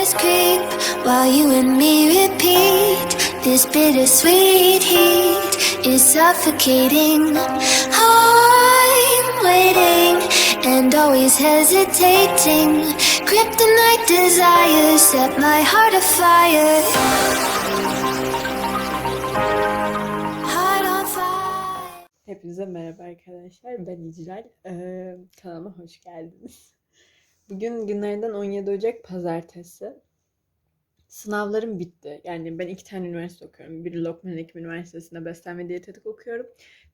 hours creep while you and me repeat. This bittersweet heat is suffocating. I'm waiting and always hesitating. Kryptonite desires set my heart afire. Hepinize merhaba arkadaşlar. Ben İcral. Ee, kanalıma hoş geldiniz. Bugün günlerden 17 Ocak Pazartesi. Sınavlarım bitti. Yani ben iki tane üniversite okuyorum. Biri Lokman Hekim Üniversitesi'nde beslenme diyetetik okuyorum.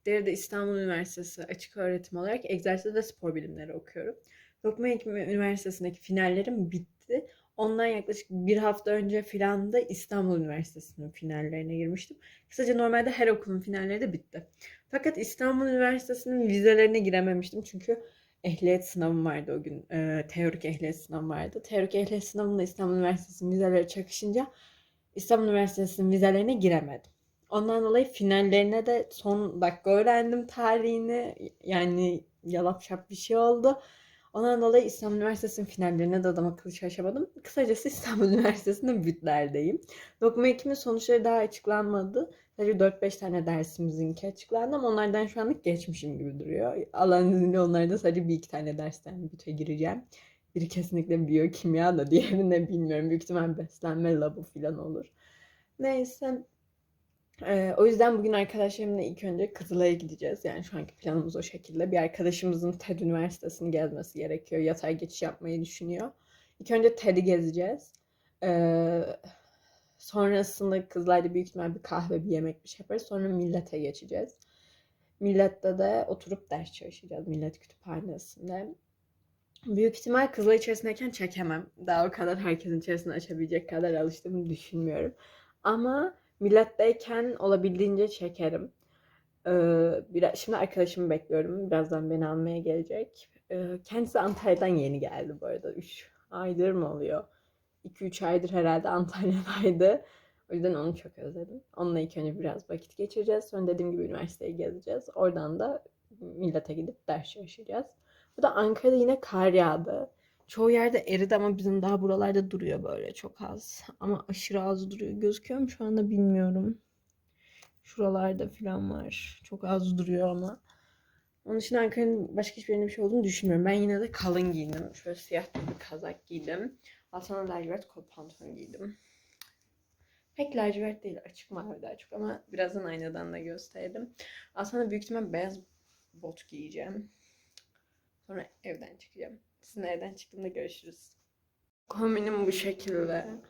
Diğeri de İstanbul Üniversitesi açık öğretim olarak egzersiz ve spor bilimleri okuyorum. Lokman Hekim Üniversitesi'ndeki finallerim bitti. Ondan yaklaşık bir hafta önce filan da İstanbul Üniversitesi'nin finallerine girmiştim. Kısaca normalde her okulun finalleri de bitti. Fakat İstanbul Üniversitesi'nin vizelerine girememiştim çünkü ehliyet sınavım vardı o gün. Ee, teorik ehliyet sınavım vardı. Teorik ehliyet sınavında İstanbul Üniversitesi'nin vizeleri çakışınca İstanbul Üniversitesi'nin vizelerine giremedim. Ondan dolayı finallerine de son dakika öğrendim tarihini. Yani yalap şap bir şey oldu. Ondan dolayı İstanbul Üniversitesi'nin finallerine de adam akıllı çalışamadım. Kısacası İstanbul Üniversitesi'nde bütlerdeyim. Dokuma ekimin sonuçları daha açıklanmadı. Sadece 4-5 tane dersimizinki açıklandı ama onlardan şu anlık geçmişim gibi duruyor. İzniyle onlarda sadece bir iki tane dersten büte gireceğim. Biri kesinlikle biyokimya da diğerini bilmiyorum. Büyük ihtimal beslenme labı falan olur. Neyse. Ee, o yüzden bugün arkadaşlarımla ilk önce Kızılay'a gideceğiz. Yani şu anki planımız o şekilde. Bir arkadaşımızın TED Üniversitesi'ni gezmesi gerekiyor. Yatay geçiş yapmayı düşünüyor. İlk önce TED'i gezeceğiz. Ee, sonrasında Kızılay'da büyük ihtimal bir kahve, bir yemek bir şey yaparız. Sonra millete geçeceğiz. Millette de oturup ders çalışacağız. Millet kütüphanesinde. Büyük ihtimal Kızılay içerisindeyken çekemem. Daha o kadar herkesin içerisinde açabilecek kadar alıştığımı düşünmüyorum. Ama milletteyken olabildiğince çekerim. Ee, biraz, şimdi arkadaşımı bekliyorum. Birazdan beni almaya gelecek. Ee, kendisi Antalya'dan yeni geldi bu arada. 3 aydır mı oluyor? 2-3 aydır herhalde Antalya'daydı. O yüzden onu çok özledim. Onunla ilk önce biraz vakit geçireceğiz. Sonra dediğim gibi üniversiteyi gezeceğiz. Oradan da millete gidip ders çalışacağız. Bu da Ankara'da yine kar yağdı. Çoğu yerde eridi ama bizim daha buralarda duruyor böyle çok az. Ama aşırı az duruyor. Gözüküyor mu şu anda bilmiyorum. Şuralarda falan var. Çok az duruyor ama. Onun için Ankara'nın başka hiçbir yerinde bir şey olduğunu düşünmüyorum. Ben yine de kalın giyindim. Şöyle siyah bir kazak giydim. Altına lacivert kot pantolon giydim. Pek lacivert değil açık mavi daha çok ama birazdan aynadan da gösterdim. Aslında büyük ihtimal beyaz bot giyeceğim. Sonra evden çıkacağım. Sizinle evden çıktığımda görüşürüz. Kombinim bu şekilde.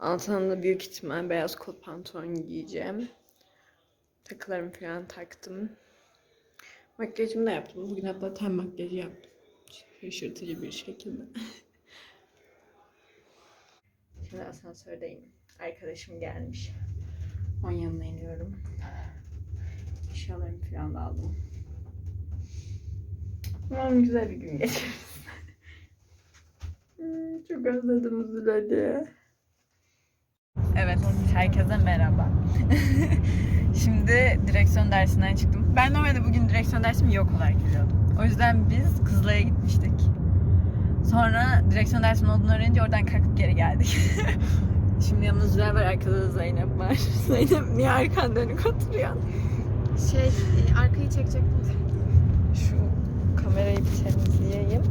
Altına da büyük ihtimal beyaz kot pantolon giyeceğim. Takılarımı falan taktım. Makyajımı da yaptım. Bugün hatta ten makyajı yaptım. Şaşırtıcı bir şekilde. Şimdi asansördeyim. Arkadaşım gelmiş. Onun yanına iniyorum. Eşyalarımı falan da aldım. Umarım güzel bir gün geçiririz. Çok özledim Zülal'i. Evet, herkese merhaba. Şimdi direksiyon dersinden çıktım. Ben normalde bugün direksiyon dersim yok olarak geliyordum. O yüzden biz Kızılay'a gitmiştik. Sonra direksiyon dersimin olduğunu öğrenince oradan kalkıp geri geldik. Şimdi yanımda Zülal var, arkada da Zeynep var. Zeynep niye arkan dönük oturuyorsun? Şey, e, arkayı çekecektim. Şu kamerayı bir temizleyeyim.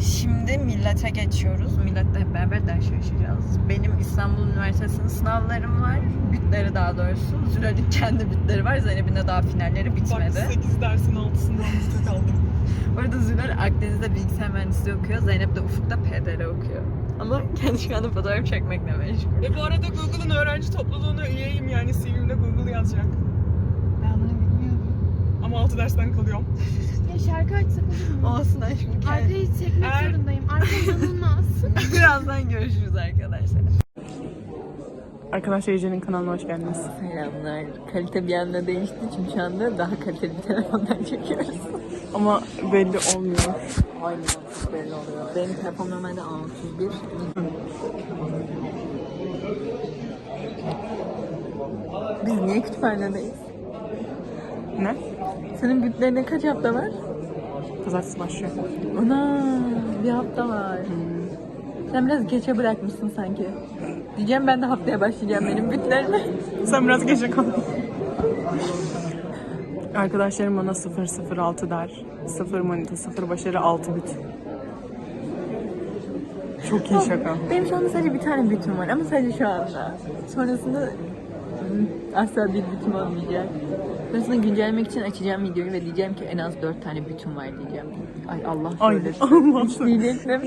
Şimdi millete geçiyoruz. Milletle hep beraber ders çalışacağız. Benim İstanbul Üniversitesi'nin sınavlarım var. Bütleri daha doğrusu. Zülal'in kendi bütleri var. Zeynep'in de daha finalleri Bak bitmedi. 8 dersin altısından üstte kaldım. Orada Zülal Akdeniz'de bilgisayar mühendisliği okuyor. Zeynep de Ufuk'ta PDR okuyor. Ama kendi şu anda fotoğraf çekmekle meşgul. Ve bu arada Google'ın öğrenci topluluğuna üyeyim yani CV'mde Google yazacak. Ama 6 dersten kalıyorum. Ya şarkı açsak olur mu? Olsun aşkım. Kendi... Arkayı çekmek Er- zorundayım. Arka inanılmaz. Birazdan görüşürüz arkadaşlar. Arkadaşlar Ece'nin kanalına hoş geldiniz. Selamlar. Kalite bir anda değişti çünkü şu anda daha kaliteli bir telefondan çekiyoruz. Ama belli olmuyor. Aynen çok belli oluyor. Benim telefon normalde A31. Biz niye kütüphanedeyiz? Ne? Senin bütlerine kaç hafta var? Pazartesi başlıyor. Ana bir hafta var. Sen biraz geçe bırakmışsın sanki. Diyeceğim ben de haftaya başlayacağım benim bütlerime. Sen biraz gece kal. Arkadaşlarım bana 006 der. 0 manita, 0 başarı, 6 büt. Çok iyi şaka. Benim şu anda sadece bir tane bütüm var ama sadece şu anda. Sonrasında hmm, asla bir bütüm olmayacak. Sonrasında güncellemek için açacağım videoyu ve diyeceğim ki en az dört tane bütüm var diyeceğim. Ay Allah Ay söylesin. Allah Hiç diyecektim.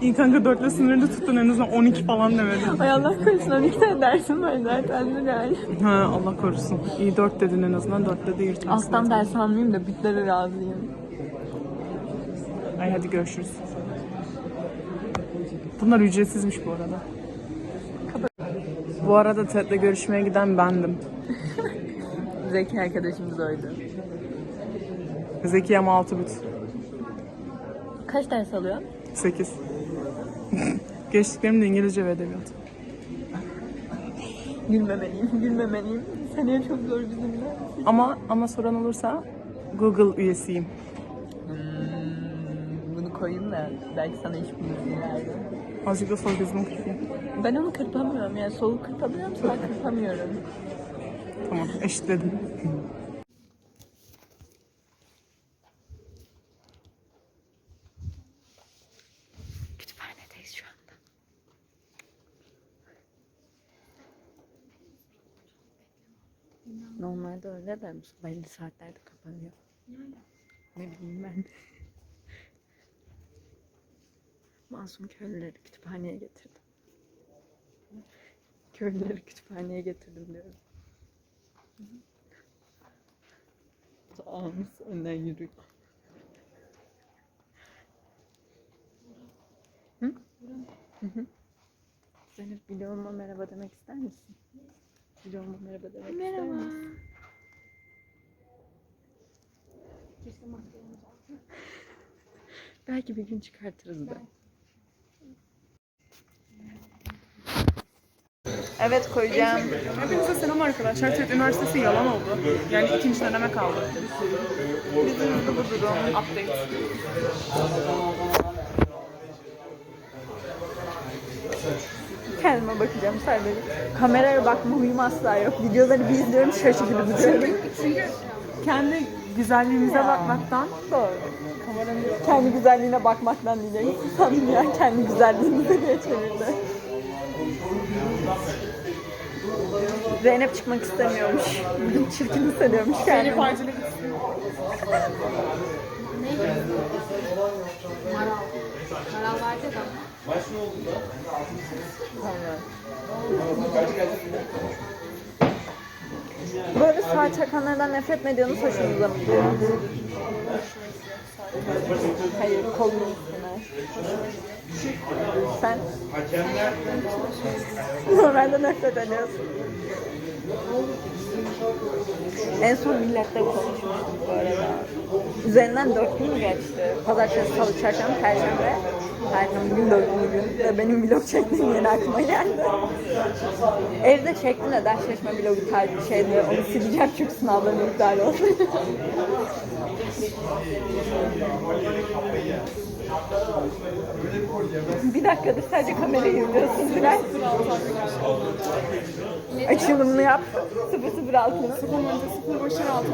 İyi kanka dörtle sınırlı tuttun en azından 12 falan demedin. Ay Allah korusun 12 tane dersim var zaten yani. Ha Allah korusun. İyi 4 dedin en azından 4'te de yırtmazsın. Alttan ders almayayım da bütlere razıyım. Ay hadi görüşürüz. Bunlar ücretsizmiş bu arada. Bu arada TED'le görüşmeye giden bendim. Zeki arkadaşımız oydu. Zeki ama 6 büt. Kaç ders alıyor? 8. Geçtiklerim de İngilizce ve edebiyat. Gülmemeliyim, gülmemeliyim. Seneye çok zor bizimle. Ama ama soran olursa Google üyesiyim. Hmm, bunu koyayım da belki sana iş bulursun ileride. Azıcık da soy gözümü kırpayım. Ben onu kırpamıyorum yani solu kırpabiliyorum sağ kırpamıyorum. Tamam eşitledim. Kütüphanedeyiz şu anda. Normalde öyle de belli saatlerde kapanıyor. Ne bileyim ben. Masum köylüleri kütüphaneye getirdim. Köylüleri kütüphaneye getirdim diyorum. Ağamız önden yürüyor. Zeynep vloguma merhaba demek ister misin? Vloguma merhaba demek ister misin? Belki bir gün çıkartırız da. Evet koyacağım. Hepinize selam arkadaşlar. TED Üniversitesi yalan oldu. Yani ikinci deneme kaldı. Bizim bu durum. Update. Kendime bakacağım sadece. Kameraya bakma huyum asla yok. Videoları bir izliyorum şaşı gibi duruyorum. Kendi güzelliğimize bakmaktan Doğru. Kendi güzelliğine bakmaktan diyecek. Sanırım ya kendi güzelliğimize diye çevirdi. Zeynep çıkmak istemiyormuş. Çirkin hissediyormuş kendini. partili Maral vardı da. Böyle sağ çakanlardan nefret mi ediyorsunuz, hoşunuza mı gidiyor? Hayır, kolun üstüne. Sen? Normalde nefret ediyorsun. En son millette konuşmuştuk. Üzerinden dört gün geçti? Pazartesi, salı, çarşamba, perşembe. Perşembe bugün dördüncü gün. Ve benim vlog çektiğim yeni aklıma geldi. Evde çektim de dersleşme vlogu tarzı bir şeydi. Onu sileceğim çünkü sınavlarım iptal oldu. bir dakikadır sadece kamerayı izliyorsun Bilal. Açılımını yap. 006'ını. Sıfır manita, sıfır başarı altı.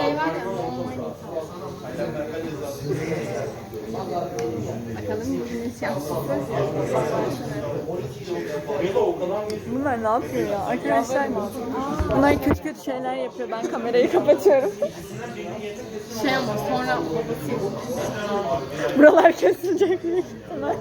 Şey var ya, online Bakalım bugün iş yaptık. Bunlar ne yapıyor ya? Arkadaşlar bunlar kötü kötü şeyler yapıyor. Ben kamerayı kapatıyorum. Şey ama sonra babası Buralar kesilecek büyük ihtimal.